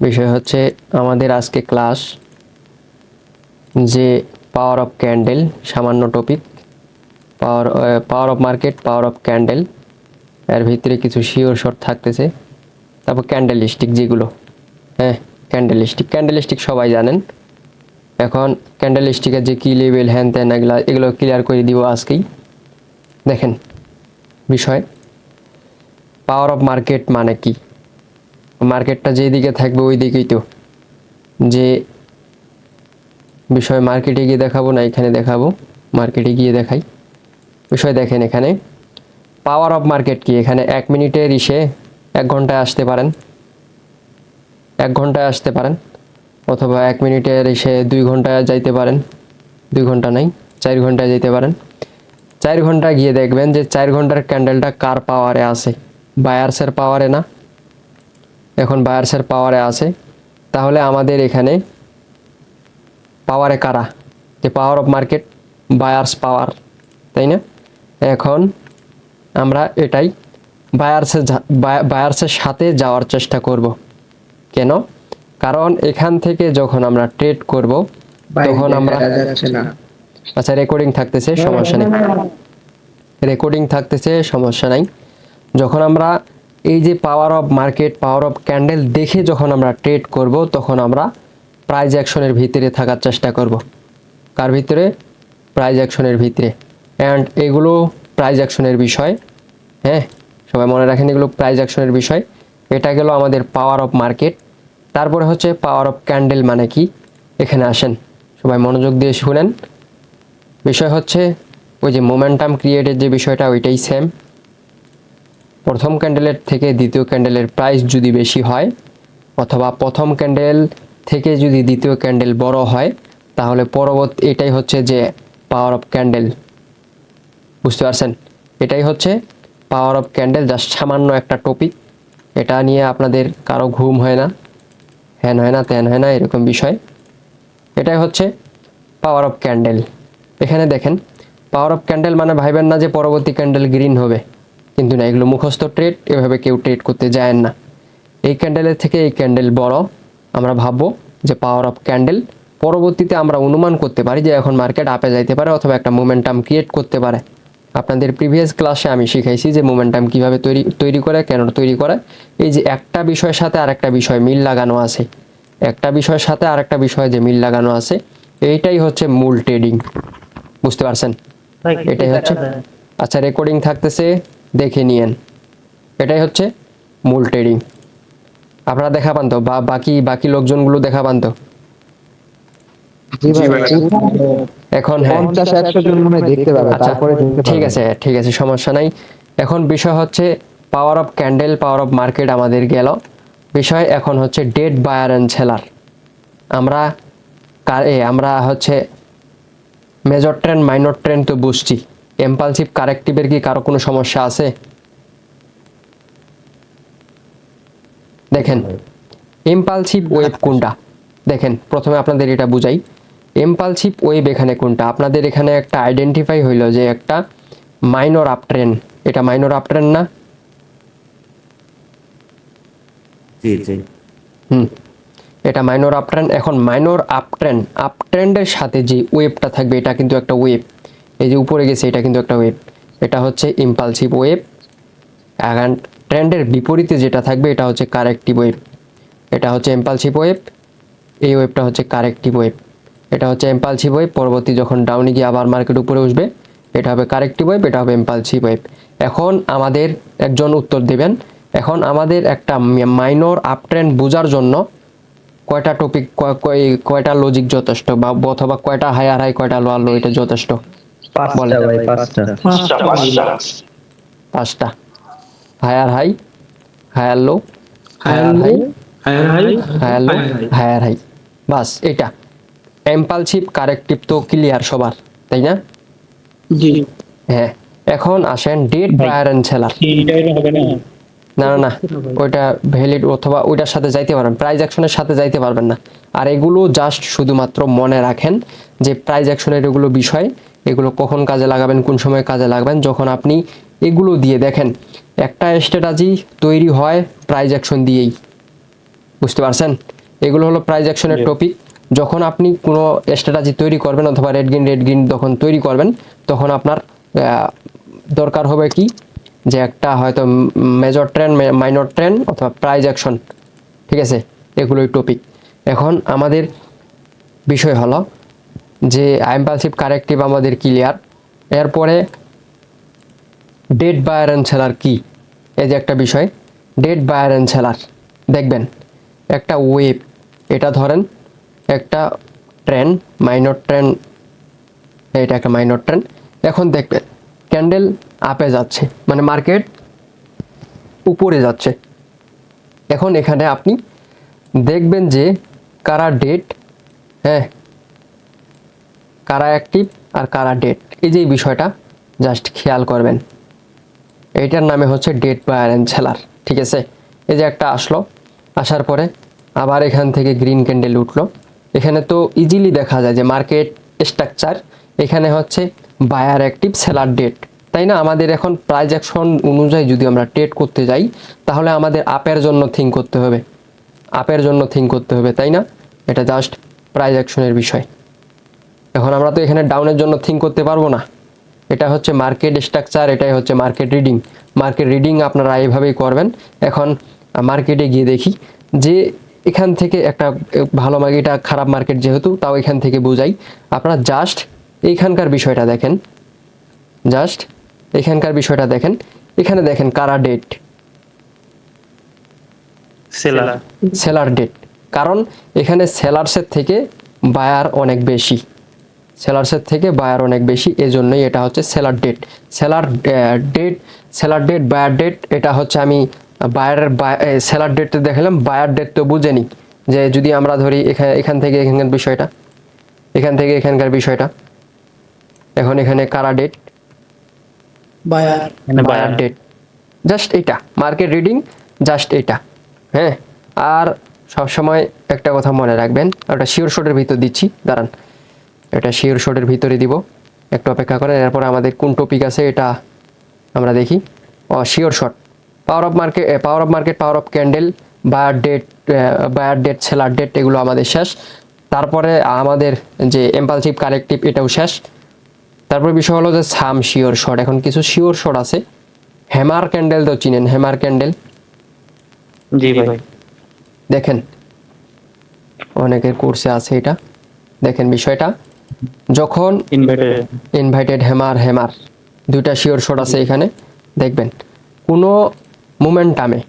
বিষয় হচ্ছে আমাদের আজকে ক্লাস যে পাওয়ার অফ ক্যান্ডেল সামান্য topic power power of market power of candle এর ভিতরে কিছু শিওর শর্ট থাকতেছে। তারপর ক্যান্ডেল স্টিক যেগুলো হ্যাঁ ক্যান্ডেল স্টিক ক্যান্ডেল স্টিক সবাই জানেন। এখন ক্যান্ডেল স্টিকের যে কী লেভেল হ্যান ত্যান, এগুলো এগুলো ক্লিয়ার করে দিব আজকেই। দেখেন, বিষয় পাওয়ার অফ মার্কেট মানে কি? মার্কেটটা যেদিকে থাকবে ওই দিকেই তো। যে বিষয় মার্কেটে গিয়ে দেখাবো না, এখানে দেখাবো, মার্কেটে গিয়ে দেখাই। বিষয় দেখেন এখানে। পাওয়ার অফ মার্কেট কি? এখানে এক মিনিটের ইসে এক ঘন্টায় আসতে পারেন। এক ঘন্টায় আসতে পারেন। অথবা এক মিনিটের এসে দুই ঘন্টায় যাইতে পারেন। দুই ঘণ্টা নাই, চার ঘন্টায় যেতে পারেন। চার ঘণ্টা গিয়ে দেখবেন যে চার ঘণ্টার ক্যান্ডেলটা কার পাওয়ারে আছে? বায়ার্সের পাওয়ারে না? এখন বায়ার্সের পাওয়ারে আছে তাহলে আমাদের এখানে পাওয়ারে কারা? যে power of market buyers power তাই না? এখন আমরা এটাই বায়ার্সের বায়ার্সের সাথে যাওয়ার চেষ্টা করব। কেন? কারণ এখান থেকে যখন আমরা ট্রেড করব তখন আমরা আচ্ছা রেকর্ডিং থাকতেছে সমস্যা নেই। রেকর্ডিং থাকতেছে সমস্যা নাই। যখন আমরা এই যে power of market power of candle দেখে যখন আমরা ট্রেড করব, তখন আমরা প্রাইজ অ্যাকশনের ভিতরে থাকার চেষ্টা করব। কার ভিতরে? প্রাইজ অ্যাকশনের ভিতরে। অ্যান্ড এগুলো প্রাইজ অ্যাকশনের বিষয় হ্যাঁ? সবাই মনে রাখেন এগুলো প্রাইজ অ্যাকশনের বিষয়। এটা গেল আমাদের পাওয়ার অফ মার্কেট তারপরে হচ্ছে পাওয়ার অফ ক্যান্ডেল মানে কি? এখানে আসেন। সবাই মনোযোগ দিয়ে শুনেন। বিষয় হচ্ছে ওই যে মোমেন্টাম ক্রিয়েটের যে বিষয়টা, ওইটাই সেম প্রথম ক্যান্ডেলের থেকে দ্বিতীয় ক্যান্ডেলের প্রাইস যদি বেশি হয়, অথবা প্রথম ক্যান্ডেল থেকে যদি দ্বিতীয় ক্যান্ডেল বড় হয়, তাহলে পরবর্তী, এটাই হচ্ছে যে পাওয়ার অফ ক্যান্ডেল বুঝতে পারছেন? এটাই হচ্ছে পাওয়ার অফ ক্যান্ডেল জাস্ট সামান্য একটা টপিক এটা নিয়ে আপনাদের কারও ঘুম হয় না। হ্যান হয় না, ত্যান হয় না, এরকম বিষয়। এটাই হচ্ছে পাওয়ার অফ ক্যান্ডেল এখানে দেখেন পাওয়ার অফ ক্যান্ডেল মানে ভাইবেন না যে পরবর্তী ক্যান্ডেল গ্রিন হবে। কিন্তু না এগুলো মুখস্থ ট্রেড এভাবে কেউ ট্রেড করতে যায় না। এই ক্যান্ডেলের থেকে এই ক্যান্ডেল বড়। আমরা ভাববো যে পাওয়ার অফ ক্যান্ডেল পরবর্তীতে আমরা অনুমান করতে পারি যে এখন মার্কেট আপে যাইতে পারে অথবা একটা মোমেন্টাম ক্রিয়েট করতে পারে। আপনাদের প্রিভিয়াস ক্লাসে আমি শিখাইছি যে মোমেন্টাম কীভাবে তৈরি তৈরি করে কেন তৈরি করে। এই যে একটা বিষয়ের সাথে আরেকটা বিষয় মিল লাগানো আছে। একটা বিষয়ের সাথে আরেকটা বিষয় যে মিল লাগানো আছে এইটাই হচ্ছে মূল ট্রেডিং বুঝতে পারছেন? এটাই হচ্ছে আচ্ছা রেকর্ডিং থাকতেছে। দেখে নিয়েন। এটাই হচ্ছে মূল ট্রেডিং আপনারা দেখা পান তো? বা বাকি বাকি লোকজনগুলো দেখা পান তো? জি ভাই এখন হ্যাঁ। আচ্ছা তারপরে দেখতে ঠিক আছে ঠিক আছে সমস্যা নাই। এখন বিষয় হচ্ছে power of candle power of market আমাদের গেল। বিষয় এখন হচ্ছে ডেট বায়ার অ্যান্ড সেলার আমরা আমরা হচ্ছে মেজর ট্রেন্ড মাইনর ট্রেন্ড তো বুঝছি। এম্পালসিভ কারেক্টিভের কি কারও কোনো সমস্যা আছে? দেখেন এম্পালসিভ ওয়েব কোনটা? দেখেন প্রথমে আপনাদের এটা বুঝাই। এম্পালসিভ ওয়েব এখানে কোনটা? আপনাদের এখানে একটা আইডেন্টিফাই হইল যে একটা মাইনর আপ ট্রেন এটা মাইনর আপ ট্রেন না হুম। এটা মাইনর আপ ট্রেন্ড এখন মাইনর আপ ট্রেন্ড আপ ট্রেন্ডের সাথে যে ওয়েবটা থাকবে এটা কিন্তু একটা ওয়েভ এই যে উপরে গেছে, এটা কিন্তু একটা ওয়েভ এটা হচ্ছে ইম্পালসিভ ওয়েভ এখন ট্রেন্ডের বিপরীতে যেটা থাকবে, এটা হচ্ছে কারেক্টিভ ওয়েভ এটা হচ্ছে ইম্পালসিভ ওয়েভ এই ওয়েভটা হচ্ছে কারেক্টিভ ওয়েভ এটা হচ্ছে ইম্পালসিভ ওয়েভ পরবর্তী যখন ডাউনে গিয়ে আবার মার্কেট উপরে উঠবে, এটা হবে কারেক্টিভ ওয়েভ এটা হবে ইম্পালসিভ ওয়েভ এখন আমাদের একজন উত্তর দেবেন। এখন আমাদের একটা মাইনর আপ ট্রেন্ড বোঝার জন্য কয়টা টপিক কয়টা লজিক যথেষ্ট বা অথবা কয়টা হায়ার হাই কয়টা লোয়ার লো এটা যথেষ্ট? পাঁচটা ভাই পাঁচটা। পাঁচটা। Higher high higher low higher high higher high higher low higher high. বাস এটা। এম্পালসিভ কারেক্টিভ তো ক্লিয়ার সবার তাই না? জি। হ্যাঁ এখন আসেন ডেট বায়ার এন্ড সেলার না। না না না ওইটা ভ্যালিড অথবা ওইটার সাথে যাইতে পারবেন প্রাইজ অ্যাকশনের সাথে যাইতে পারবেন না। আর এগুলো জাস্ট শুধুমাত্র মনে রাখেন যে প্রাইজ অ্যাকশনের এগুলো বিষয় এগুলো কখন কাজে লাগাবেন কোন সময় কাজে লাগাবেন যখন আপনি এগুলো দিয়ে দেখেন একটা স্ট্র্যাটাজি তৈরি হয় প্রাইজ অ্যাকশন দিয়েই। বুঝতে পারছেন? এগুলো হলো প্রাইজ অ্যাকশনের টপিক যখন আপনি কোনো স্ট্র্যাটাজি তৈরি করবেন অথবা রেড গ্রিন রেড গ্রিন যখন তৈরি করবেন তখন আপনার দরকার হবে কি? যে একটা হয়তো মেজর ট্রেন মাইনর ট্রেন অথবা প্রাইজ অ্যাকশন ঠিক আছে? এগুলোই টপিক এখন আমাদের বিষয় হলো যে আইম্পালসিভ কারেক্টিভ আমাদের ক্লিয়ার। এরপরে ডেট বায়ার অ্যান্ড সেলার কি? এই যে একটা বিষয়। Debt buyer and seller. দেখবেন, একটা ওয়েব, এটা ধরেন একটা ট্রেন, মাইনর ট্রেন এটা একটা মাইনর ট্রেন। এখন দেখবেন, ক্যান্ডেল আপে যাচ্ছে মানে মার্কেট উপরে যাচ্ছে। এখন এখানে আপনি দেখবেন যে কারা ডেট হ্যাঁ কারা অ্যাক্টিভ আর কারা ডেট এই যে বিষয়টা জাস্ট খেয়াল করবেন। এইটার নামে হচ্ছে ডেট বায়ার অ্যান্ড সেলার ঠিক আছে? এই যে একটা আসলো, আসার পরে আবার এখান থেকে গ্রিন ক্যান্ডেল উঠল। এখানে তো ইজিলি দেখা যায় যে মার্কেট স্ট্রাকচার এখানে হচ্ছে বায়ার অ্যাক্টিভ সেলার ডেট তাই না? আমাদের এখন প্রাইজ অ্যাকশন অনুযায়ী যদি আমরা ট্রেড করতে যাই, তাহলে আমাদের আপের জন্য থিঙ্ক করতে হবে। আপের জন্য থিঙ্ক করতে হবে, তাই না? এটা জাস্ট প্রাইজ অ্যাকশনের বিষয়। এখন আমরা তো এখানে ডাউনের জন্য থিঙ্ক করতে পারব না। এটা হচ্ছে মার্কেট স্ট্রাকচার এটাই হচ্ছে মার্কেট রিডিং মার্কেট রিডিং আপনারা এইভাবেই করবেন। এখন মার্কেটে গিয়ে দেখি যে এখান থেকে একটা ভালো মার্কেট এটা খারাপ মার্কেট যেহেতু তাও এখান থেকে বোঝাই। আপনারা জাস্ট এইখানকার বিষয়টা দেখেন। জাস্ট এখানকার বিষয়টা দেখেন। এখানে দেখেন কারা ডেট সেলার সেলার ডেট কারণ এখানে সেলার্সের থেকে বায়ার অনেক বেশি। সেলার্সের থেকে বায়ার অনেক বেশি এজন্যই এটা হচ্ছে seller debt seller debt seller debt buyer debt এটা হচ্ছে আমি বায়ারের সেলার ডেটটা দেখালাম বায়ার ডেট তো বুঝেনি। যে যদি আমরা ধরি এখানে এখান থেকে এখানকার বিষয়টা এখান থেকে এখানকার বিষয়টা এখন এখানে কারা debt buyer buyer debt just এটা মার্কেট রিডিং জাস্ট এটা হ্যাঁ? আর সবসময় একটা কথা মনে রাখবেন ওটা শিওর শটের ভিতর দিচ্ছি দাঁড়ান। এটা শিওর শটের ভিতরে দিব। একটু অপেক্ষা করেন এরপর আমাদের কোন টপিক আছে এটা আমরা দেখি। ও sure shot power of market power of market power of candle buyer debt buyer debt seller debt এগুলো আমাদের শেষ। তারপরে আমাদের যে এম্পালসিভ কালেকটিভ এটাও শেষ। তারপর বিষয় হলো যে সাম শিওর শট এখন কিছু শিওর শট আছে। হ্যামার ক্যান্ডেল তো চিনেন হ্যামার ক্যান্ডেল জি ভাই। দেখেন অনেকের কোর্সে আছে এটা। দেখেন বিষয়টা। যখন ইনভাইটেড হ্যামার হ্যামার দুইটা শিওর শট আছে এখানে দেখবেন কোনো মোমেন্টামে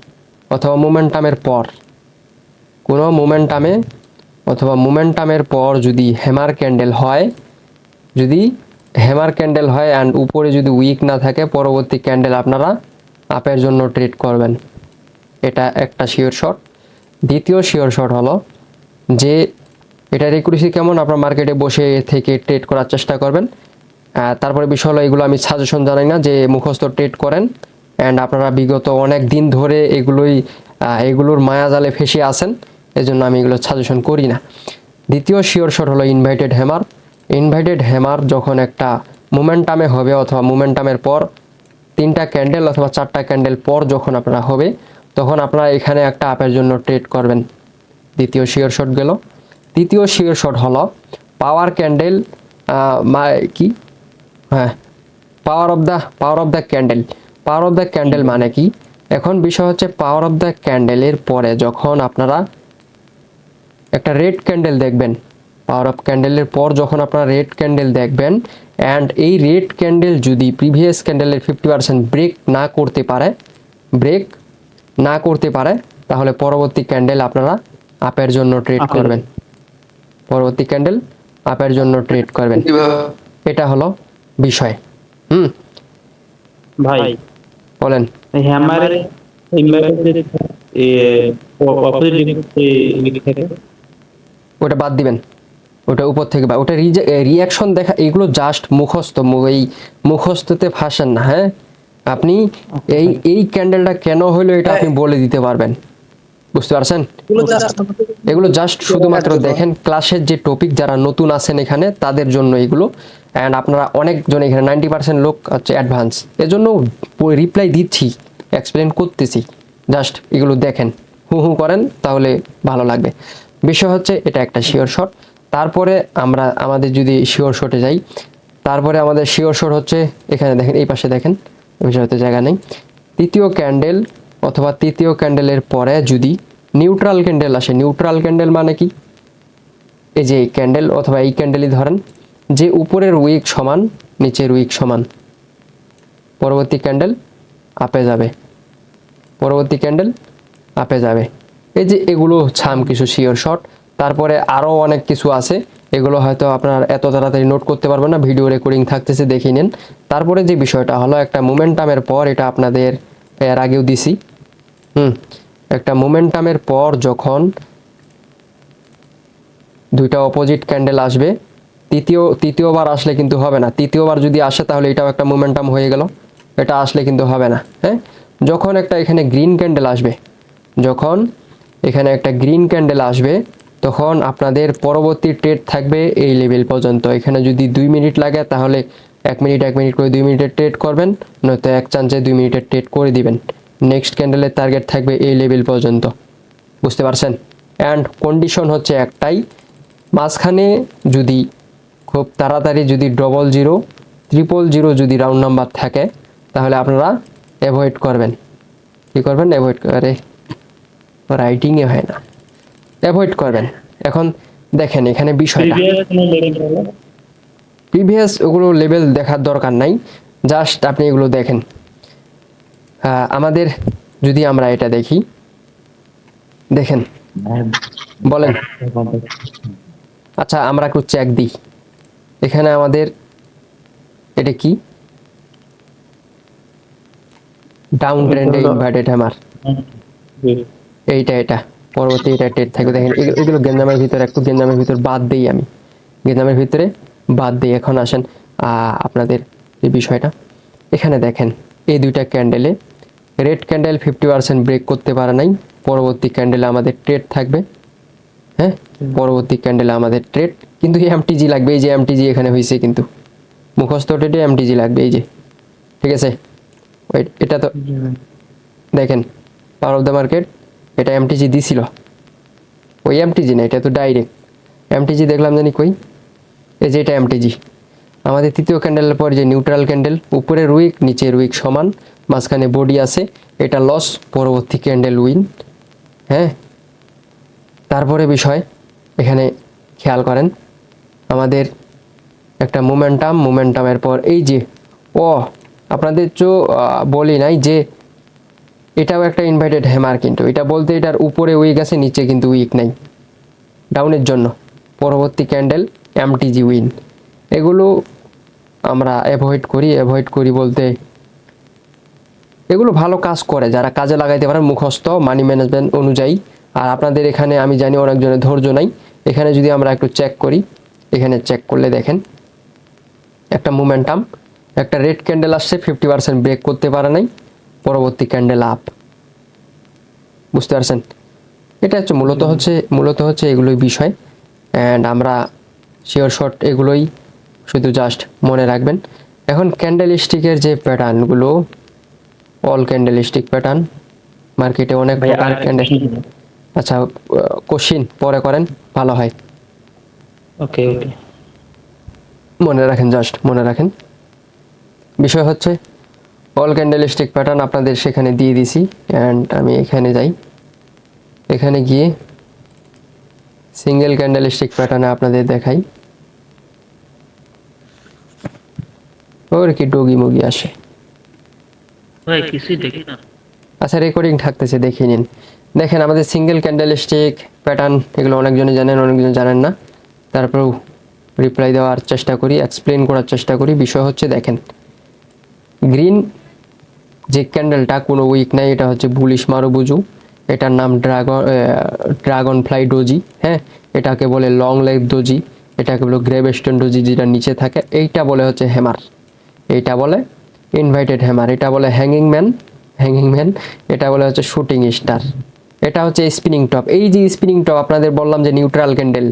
অথবা মোমেন্টামের পর কোনো মোমেন্টামে অথবা মোমেন্টামের পর যদি হ্যামার ক্যান্ডেল হয় যদি হ্যামার ক্যান্ডেল হয় অ্যান্ড উপরে যদি উইক না থাকে পরবর্তী ক্যান্ডেল আপনারা আপের জন্য ট্রেড করবেন। এটা একটা শিওর শট দ্বিতীয় শিওর শট হলো যে এটা রেকুরেসি কেমন? আপনার মার্কেটে বসে থেকে ট্রেড করার চেষ্টা করবেন। তারপরে বিষয় হলো, এগুলো আমি সাজেশন জানাই না যে মুখস্থ ট্রেড করেন। অ্যান্ড আপনারা বিগত অনেক দিন ধরে এগুলোই এগুলোর মায়াজালে ফেসে আছেন। এজন্য আমি এগুলো সাজেশন করি না। দ্বিতীয় শিওর শট হলো ইনভাইটেড হ্যামার ইনভাইটেড হ্যামার যখন একটা মোমেন্টামে হবে অথবা মোমেন্টামের পর, তিনটা ক্যান্ডেল অথবা চারটা ক্যান্ডেল পর যখন আপনারা হবে, তখন আপনারা এখানে একটা আপের জন্য ট্রেড করবেন। দ্বিতীয় শিওর শট গেল। তৃতীয় শিওর শট হলো পাওয়ার ক্যান্ডেল মানে কি? হ্যাঁ power of the power of the candle. Power of the candle মানে কি? এখন বিষয় হচ্ছে পাওয়ার অফ দ্য ক্যান্ডেলের পরে যখন আপনারা একটা রেড ক্যান্ডেল দেখবেন পাওয়ার অফ ক্যান্ডেলের পর যখন আপনারা রেড ক্যান্ডেল দেখবেন অ্যান্ড এই রেড ক্যান্ডেল যদি প্রিভিয়াস ক্যান্ডেলের ফিফটি পার্সেন্ট ব্রেক না করতে পারে ব্রেক না করতে পারে তাহলে পরবর্তী ক্যান্ডেল আপনারা আপের জন্য ট্রেড করবেন। পরবর্তী ক্যান্ডেল আপের জন্য ট্রেড করবেন। এটা হলো বিষয়। হুম? ভাই বলেন। হ্যামার ইনভার্টার অপোজিট থাকে ওটা বাদ দিবেন। ওটা উপর থেকে বা ওটা রিয়াকশন দেখা এগুলো জাস্ট মুখস্থ এই মুখস্থতে ফাঁসেন না হ্যাঁ? আপনি এই এই ক্যান্ডেলটা কেন হলো এটা আপনি বলে দিতে পারবেন। বুঝতে পারছেন? এগুলো জাস্ট শুধুমাত্র দেখেন ক্লাসের যে টপিক যারা নতুন আছেন এখানে তাদের জন্য এগুলো। অ্যান্ড আপনারা অনেকজন এখানে নাইনটি পার্সেন্ট লোক হচ্ছে অ্যাডভান্স এজন্য রিপ্লাই দিচ্ছি এক্সপ্লেন করতেছি। জাস্ট এগুলো দেখেন হু হু করেন তাহলে ভালো লাগবে। বিষয় হচ্ছে এটা একটা শিওর শট তারপরে আমরা আমাদের যদি শিওর শটে যাই তারপরে আমাদের শিওর শট হচ্ছে এখানে দেখেন এই পাশে দেখেন ওই জায়গাতে জায়গা নেই। তৃতীয় ক্যান্ডেল অথবা তৃতীয় ক্যান্ডেলের পরে যদি নিউট্রাল ক্যান্ডেল আসে, নিউট্রাল ক্যান্ডেল মানে কি? এই যে এই ক্যান্ডেল অথবা এই ক্যান্ডেলই ধরেন, যে উপরের উইক সমান, নিচের উইক সমান। পরবর্তী ক্যান্ডেল আপে যাবে। পরবর্তী ক্যান্ডেল আপে যাবে। এই যে এগুলো ছাম কিছু শিওর শট, তারপরে আরও অনেক কিছু আছে, এগুলো হয়তো আপনার এত তাড়াতাড়ি নোট করতে পারবেন না, ভিডিও রেকর্ডিং থাকতেছে, দেখে নেন। তারপরে যে বিষয়টা হলো, একটা মোমেন্টামের পর এটা আপনাদের এর আগেও দিছি। হুম, একটা মোমেন্টামের পর যখন দুইটা অপোজিট ক্যান্ডেল আসবে, তৃতীয়, তৃতীয়বার আসলে কিন্তু হবে না। তৃতীয়বার যদি আসে তাহলে এটাও একটা মোমেন্টাম হয়ে গেল। এটা আসলে কিন্তু হবে না হ্যাঁ? যখন একটা এখানে গ্রিন ক্যান্ডেল আসবে, যখন এখানে একটা গ্রিন ক্যান্ডেল আসবে, তখন আপনাদের পরবর্তী ট্রেড থাকবে এই লেভেল পর্যন্ত। এখানে যদি দুই মিনিট লাগে তাহলে এক মিনিট এক মিনিট করে দুই মিনিটের ট্রেড করবেন, নয়তো এক চান্সে দুই মিনিটের ট্রেড করে দিবেন। নেক্সট ক্যান্ডেলের টার্গেট থাকবে এই লেভেল পর্যন্ত। বুঝতে পারছেন? অ্যান্ড কন্ডিশন হচ্ছে একটাই মাঝখানে যদি খুব তাড়াতাড়ি যদি ডবল জিরো ট্রিপল জিরো যদি রাউন্ড নাম্বার থাকে তাহলে আপনারা অ্যাভয়েড করবেন। কী করবেন? অ্যাভয়েড করে রাইটিংয়ে হয় না। অ্যাভয়েড করবেন। এখন দেখেন এখানে বিষয়টা প্রিভিয়াস ওগুলো লেভেল দেখার দরকার নাই। জাস্ট আপনি এগুলো দেখেন। আমাদের যদি আমরা এটা দেখি, দেখেন, বলেন। আচ্ছা আমরা একটু চেক দিই এখানে আমাদের এটা কি? ডাউন ট্রেন্ডে ইনভার্টেড হ্যামার এইটা, এটা। পরবর্তী এটা টেট থাকবে। দেখেন এগুলো- গেঞ্জামের ভিতরে, একটু গেঞ্জামের ভিতর বাদ দিই আমি। গেঞ্জামের ভিতরে বাদ দিই। এখন আসেন আপনাদের এই বিষয়টা। এখানে দেখেন, এই দুইটা ক্যান্ডেলে red candle fifty percent break করতে পারে নাই। পরবর্তী ক্যান্ডেলে আমাদের ট্রেড থাকবে। হ্যাঁ? পরবর্তী ক্যান্ডেলে আমাদের ট্রেড। কিন্তু এমটিজি লাগবে এই যে এমটিজি এখানে হয়েছে কিন্তু। মুখস্থ ট্রেডে এমটিজি লাগবে এই যে। ঠিক আছে? ওই- এটা তো দেখেন পাওয়ার অফ দ্য মার্কেট এটা এমটিজি দিছিল। ওই এমটিজি না এটা তো ডাইরেক্ট এমটিজি দেখলাম জানি কই? এই যে এটা এমটিজি আমাদের তৃতীয় ক্যান্ডেলের পর যে নিউট্রাল ক্যান্ডেল উপরের উইক নিচের উইক সমান। মাঝখানে বডি আছে, এটা লস পরবর্তী ক্যান্ডেল উইন হ্যাঁ? তারপরে বিষয়, এখানে খেয়াল করেন, আমাদের একটা মোমেন্টাম মোমেন্টামের পর এই যে, ও, আপনাদের চো বলি নাই যে, এটাও একটা ইনভাইটেড হ্যামার কিন্তু, এটা বলতে এটার উপরে উইক আছে, নিচে কিন্তু উইক নাই। ডাউনের জন্য, পরবর্তী ক্যান্ডেল এমটিজি উইন এগুলো আমরা অ্যাভয়েড করি অ্যাভয়েড করি বলতে এগুলো ভালো কাজ করে, যারা কাজে লাগাইতে পারেন মুখস্থ মানি ম্যানেজমেন্ট অনুযায়ী। আর আপনাদের এখানে আমি জানি অনেকজনের ধৈর্য নাই। এখানে যদি আমরা একটু চেক করি, এখানে চেক করলে দেখেন, একটা মোমেন্টাম একটা রেড ক্যান্ডেল আসছে ফিফটি পার্সেন্ট ব্রেক করতে পারে নাই, পরবর্তী ক্যান্ডেল আপ বুঝতে পারছেন? এটা হচ্ছে মূলত হচ্ছে মূলত হচ্ছে এগুলোই বিষয়। অ্যান্ড আমরা শিওর শট এগুলোই শুধু জাস্ট মনে রাখবেন। এখন ক্যান্ডেল স্টিকের যে প্যাটার্নগুলো অল ক্যান্ডেল স্টিক প্যাটার্ন মার্কেটে অনেক প্রকার ক্যান্ডেল আচ্ছা কোশ্চিন পরে করেন ভালো হয়। ওকে ওকে মনে রাখেন জাস্ট মনে রাখেন। বিষয় হচ্ছে অল ক্যান্ডেলিস্টিক প্যাটার্ন আপনাদের সেখানে দিয়ে দিছি অ্যান্ড আমি এখানে যাই। এখানে গিয়ে সিঙ্গেল ক্যান্ডেলিস্টিক প্যাটার্নে আপনাদের দেখাই। ওর কি ডগি মুগি আসে। ভাই, কিছুই দেখি না। আচ্ছা রেকর্ডিং থাকতেছে দেখে নিন। দেখেন, আমাদের সিঙ্গেল ক্যান্ডেলিস্টিক প্যাটার্ন এগুলো অনেকজনে জানেন, অনেকজন জানেন না। তারপরেও রিপ্লাই দেওয়ার চেষ্টা করি এক্সপ্লেন করার চেষ্টা করি। বিষয় হচ্ছে, দেখেন গ্রিন যে ক্যান্ডেলটা কোনো উইক নাই, এটা হচ্ছে বুলিশ মারুবুজু। এটার নাম ড্রাগন ড্রাগন ফ্লাই ডোজি হ্যাঁ? এটাকে বলে লং লেগ ডোজি এটাকে বলে গ্রেভ গ্রেভেস্টন ডোজি যেটা নিচে থাকে, এইটা বলে হচ্ছে হ্যামার এইটা বলে ইনভাইটেড হ্যামার এটা বলে হ্যাঙ্গিং ম্যান হ্যাঙ্গিং ম্যান এটা বলে হচ্ছে শুটিং স্টার এটা হচ্ছে স্পিনিং টপ এই যে স্পিনিং টপ আপনাদের বললাম যে নিউট্রাল ক্যান্ডেল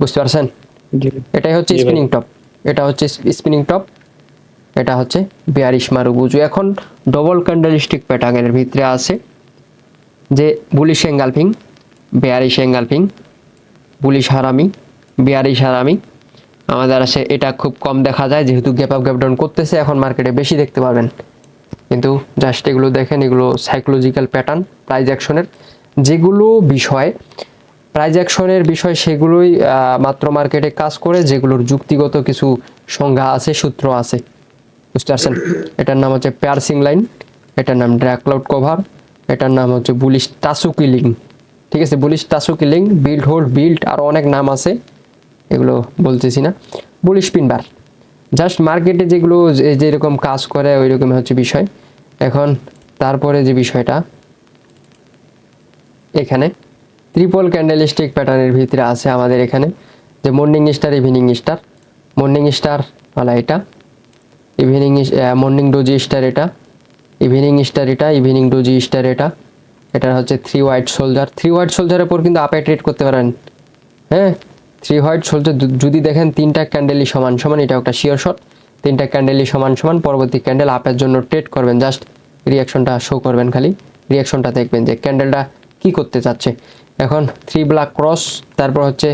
বুঝতে পারছেন? এটাই হচ্ছে স্পিনিং টপ এটা হচ্ছে স্পিনিং টপ এটা হচ্ছে বিয়ারিশ মারুবুজু এখন ডবল ক্যান্ডেলিস্টিক প্যাটার্নের ভিতরে আছে যে bullish engulfing bearish engulfing bullish harami bearish harami আমাদের আসে এটা খুব কম দেখা যায়, যেহেতু গ্যাপ আপ গ্যাপ ডাউন করতেছে, এখন মার্কেটে বেশি দেখতে পাবেন। কিন্তু জাস্ট এগুলো দেখেন, এগুলো সাইকোলজিক্যাল প্যাটার্ন প্রাইজ অ্যাকশনের যেগুলো বিষয় প্রাইজ অ্যাকশনের বিষয় সেগুলোই মাত্র মার্কেটে কাজ করে, যেগুলোর যুক্তিগত কিছু সংজ্ঞা আছে, সূত্র আছে। বুঝতে পারছেন? এটার নাম হচ্ছে পেয়ারসিং লাইন এটার নাম ড্র্যাকলাউড কভার এটার নাম হচ্ছে বুলিশ টাসু কিলিং ঠিক আছে? বুলিশ টাসু কিলিং বিল্ড হোল্ড বিল্ড আরও অনেক নাম আছে। এগুলো বলতেছি না। বুলিশ পিনবার জাস্ট মার্কেটে যেগুলো যেরকম কাজ করে ওই রকম হচ্ছে বিষয়। এখন তারপরে যে বিষয়টা, এখানে ত্রিপল ক্যান্ডেলস্টিক প্যাটার্নের ভিতরে আছে আমাদের এখানে। যে morning star evening star morning star হলো এটা। ইভিনিং মর্নিং ডোজি স্টার এটা। ইভিনিং স্টার এটা ইভিনিং ডোজি স্টার এটা। এটা হচ্ছে three white soldier three white সোলজারের উপর কিন্তু আপে ট্রেড করতে পারেন। হ্যাঁ? থ্রি হোয়াইট সোলজার যদি দেখেন তিনটা ক্যান্ডেলই সমান সমান এটা একটা শিওর শট তিনটা ক্যান্ডেলই সমান সমান, পরবর্তী ক্যান্ডেল আপের জন্য ট্রেড করবেন। জাস্ট রিয়াকশনটা শো করবেন খালি। রিয়াকশনটা দেখবেন যে ক্যান্ডেলটা কি করতে চাচ্ছে। এখন থ্রি ব্ল্যাক ক্রস তারপর হচ্ছে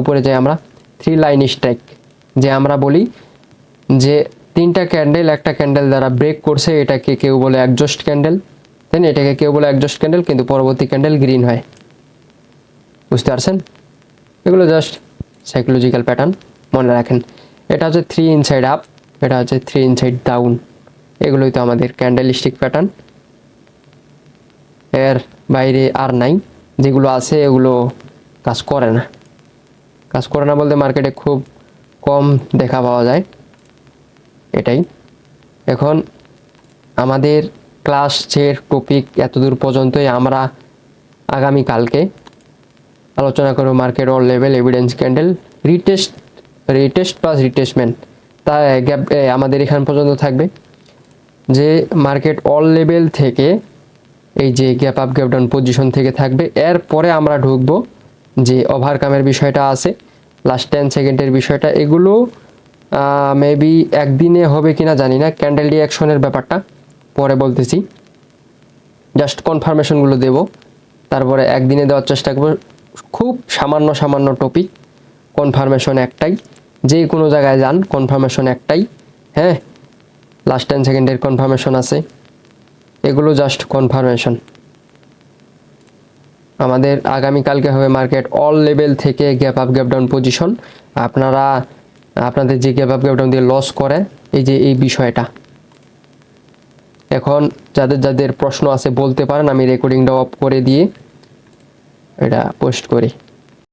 উপরে যাই আমরা থ্রি লাইন স্ট্রাইক যে আমরা বলি যে তিনটা ক্যান্ডেল, একটা ক্যান্ডেল দ্বারা ব্রেক করছে, এটাকে কেউ বলে একজস্ট ক্যান্ডেল তাই না এটাকে কেউ বলে একজস্ট ক্যান্ডেল কিন্তু পরবর্তী ক্যান্ডেল গ্রিন হয়। বুঝতে পারছেন? এগুলো জাস্ট সাইকোলজিক্যাল প্যাটার্ন মনে রাখেন। এটা হচ্ছে থ্রি ইনসাইড আপ এটা হচ্ছে থ্রি ইনসাইড ডাউন এগুলোই তো আমাদের ক্যান্ডেলিস্টিক প্যাটার্ন এর বাইরে আর নাই, যেগুলো আছে এগুলো কাজ করে না। কাজ করে না বলতে মার্কেটে খুব কম দেখা পাওয়া যায়। এটাই। এখন আমাদের ক্লাস যে টপিক এতদূর পর্যন্তই, আমরা আগামীকালকে আলোচনা করব market all level evidence candle retest retest plus রিটেস্টমেন্ট তা গ্যাপ আমাদের এখান পর্যন্ত থাকবে। যে মার্কেট অল লেভেল থেকে এই যে gap up gap down position থেকে থাকবে, এরপরে আমরা ঢুকবো যে ওভারকামের বিষয়টা আছে লাস্ট টেন সেকেন্ডের বিষয়টা, এগুলো মেবি একদিনে হবে কিনা জানি না ক্যান্ডেল রিয়াকশনের ব্যাপারটা পরে বলতেছি। জাস্ট কনফার্মেশনগুলো দেব, তারপরে একদিনে দেওয়ার চেষ্টা করব। খুব সামান্য সামান্য টপিক কনফার্মেশন একটাই। যে কোনো জায়গায় যান কনফার্মেশন একটাই। হ্যাঁ? লাস্ট টেন সেকেন্ডের কনফার্মেশন আছে। এগুলো জাস্ট কনফার্মেশন আমাদের আগামীকালকে হবে মার্কেট অল লেভেল থেকে gap up gap down position আপনারা, আপনাদের যে গ্যাপ আপ গ্যাপ ডাউন দিয়ে লস করে, এই যে এই বিষয়টা। এখন যাদের যাদের প্রশ্ন আছে বলতে পারেন, আমি রেকর্ডিংটা অফ করে দিয়ে এটা পোস্ট করি।